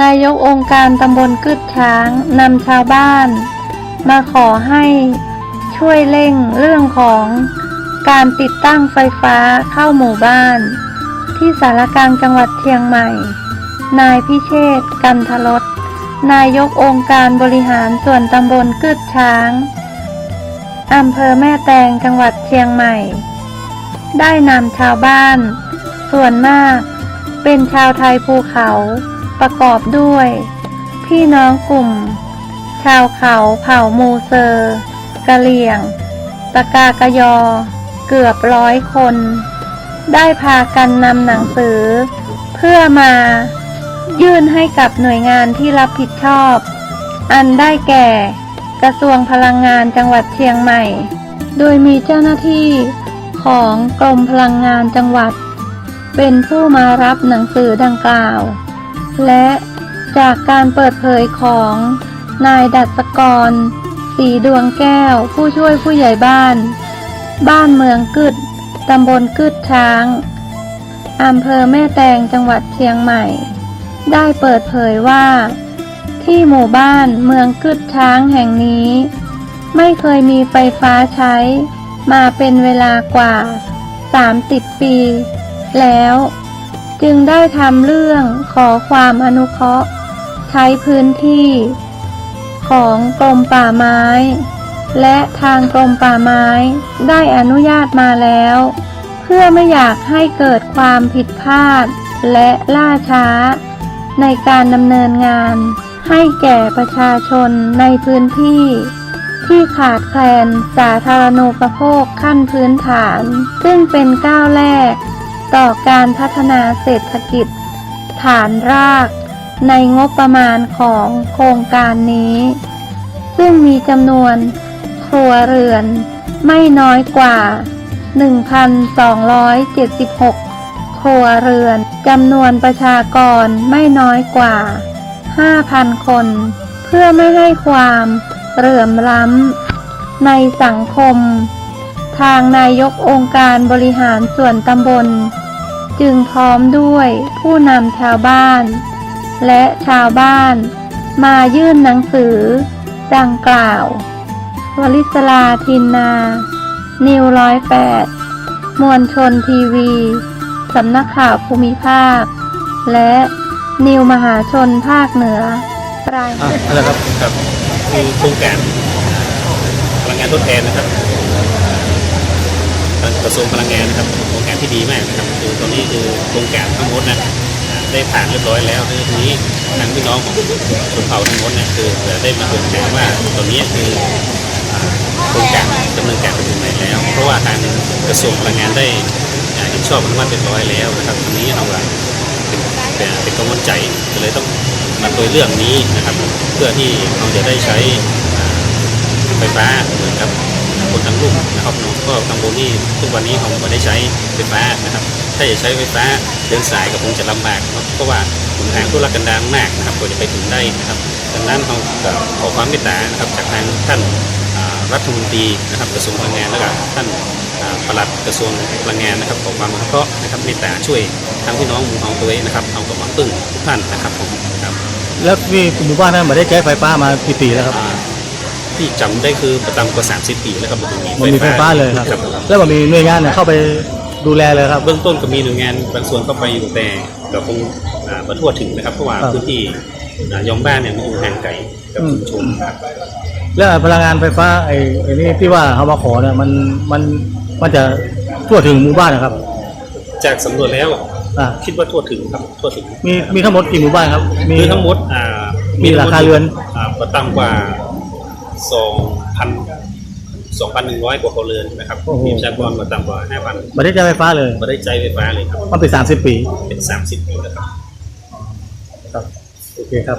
นายกองค์การตำบลกึดช้างนำชาวบ้าน มาขอให้ช่วยเร่งเรื่องของการติดตั้งไฟฟ้าเข้าหมู่บ้าน ที่สารกลางจังหวัดเชียงใหม่ นายพิเชษกันทรสนายกองค์การบริหารส่วนตำบลกึดช้างอำเภอแม่แตงจังหวัดเชียงใหม่ ได้นำชาวบ้าน ส่วนมากเป็นชาวไทยภูเขา ประกอบด้วย พี่น้องกลุ่ม ชาวเขาเผ่ามูเซอร์กะเหลี่ยง ตะกากะยอ เกือบร้อยคน ได้พากันนำหนังสือ เพื่อมา ยื่นให้กับหน่วยงานที่รับผิดชอบ อันได้แก่ กระทรวงพลังงานจังหวัดเชียงใหม่ โดยมีเจ้าหน้าที่ของกรมพลังงานจังหวัด เป็นผู้มารับหนังสือดังกล่าว และจากการเปิดเผยของนายดัชกร สีดวงแก้ว ผู้ช่วยผู้ใหญ่บ้าน บ้านเมืองกึดตำบลกึดช้าง อำเภอแม่แตงจังหวัดเชียงใหม่ ได้เปิดเผยว่า ที่หมู่บ้านเมืองกึดช้างแห่งนี้ ไม่เคยมีไฟฟ้าใช้ มาเป็นเวลากว่า 30 ปี แล้ว จึงได้ทำเรื่องขอความอนุเคราะห์ ใช้พื้นที่ ของกรมป่าไม้ และทางกรมป่าไม้ได้อนุญาตมาแล้ว เพื่อไม่อยากให้เกิดความผิดพลาด และล่าช้า ในการดำเนินงาน ให้แก่ประชาชนในพื้นที่ที่ขาดแคลนสาธารณูปโภคขั้นพื้นฐาน ซึ่งเป็นก้าวแรก ต่อการพัฒนาเศรษฐกิจ ฐานรากในงบประมาณของโครงการนี้ ซึ่งมีจำนวนครัวเรือนไม่น้อยกว่า 1,276 ครัวเรือนจำนวนประชากรไม่น้อยกว่า 5,000 คน เพื่อไม่ให้ความเหลื่อมล้ำในสังคม ทางนายกองค์การบริหารส่วนตำบล จึงพร้อมด้วยผู้นำชาวบ้าน และชาวบ้าน มายื่นหนังสือ ดังกล่าว วลิศลาทินนา นิวร้อยแปดมวลชนทีวีสำนักข่าวภูมิภาค และนิวมหาชนภาคเหนือราย อะอะครับครับคือโครงการพลังงานทดแทนนะครับ กระทรวงพลังงานนะครับโครงการที่ดีมากนะครับคือตอนนี้คือโครงการทั้งหมดนะได้ผ่านเรียบร้อยแล้วคือทีนี้ทางพี่น้องของชนเผ่าทั้งหมดเนี่ยคือได้มาถึงแจ้งว่าตอนนี้คือโครงการดำเนินการไปถึงไหนแล้ว เพราะว่าทางกระทรวงพลังงานได้อ่าเห็นชอบอนุมัติเรียบร้อยแล้วนะครับทีนี้เราเป็นเป็นกังวลใจก็เลยต้องมาโดยเรื่องนี้นะครับ เพื่อที่เราจะได้ใช้ไฟฟ้าเหมือน กับคนทั้งลุ่มนะครับเนาะก็กังวลที่ทุกวันนี้เราไม่ได้ใช้ไฟฟ้านะครับ ถ้าจะใช้ไฟฟ้าเดินสายก็คงจะลำบากเนาะเพราะว่าหนทางทุรกันดารมากนะครับกว่าจะไปถึงได้นะครับดังนั้นเราก็ขอความเมตตานะครับจากทางท่านอ่ารัฐมนตรีนะครับกระทรวงพลังงานแล้วก็ท่านอ่าปลัดกระทรวงพลังงานนะครับขอความอนุเคราะห์นะครับเมตตาช่วยทางพี่น้องหมู่เฮาตัวเองนะครับเอากับหวังพึ่งทุกท่านนะครับผมครับแล้วมีหมู่บ้านนั้นไม่ได้ใช้ไฟฟ้ามากี่ปีแล้วครับอ่า ที่จำได้คือประจำกว่า 30 ปีแล้วครับมันมันมีไฟฟ้าเลยครับ ครับแล้วมันมีหน่วยงานเนี่ยเข้าไปดูแลเลยครับ เบื้องต้นก็มีหน่วยงานบางส่วนเข้าไปอยู่แต่ก็คงอ่าประทั่วถึงนะครับเพราะว่าครับพื้นที่อ่ายองบ้านเนี่ยมันอยู่ห่างไกลกับอืม ชุมชนครับ แล้วพลังงานไฟฟ้าไอ้ไอ้นี่ที่ว่าเขามาขอเนี่ยมันมันมันจะทั่วถึงหมู่บ้านนะครับจากสำรวจแล้วอ่าคิดว่าทั่วถึงครับทั่วถึงมีมีทั้งหมดกี่หมู่บ้านครับ มี คือทั้งหมดอ่ามีทั้งราคาเรือน อ่าประต่ำกว่า 2,000 2,100กว่าครัวเรือนนะครับโอ้โห มีประชากรประต่ำกว่า5,000ไม่ได้ใช้ไฟฟ้าเลยไม่ได้ใจไฟฟ้าเลยครับมันเป็นสามสิบปีเป็น30ปีแล้วครับ ครับ โอเคครับ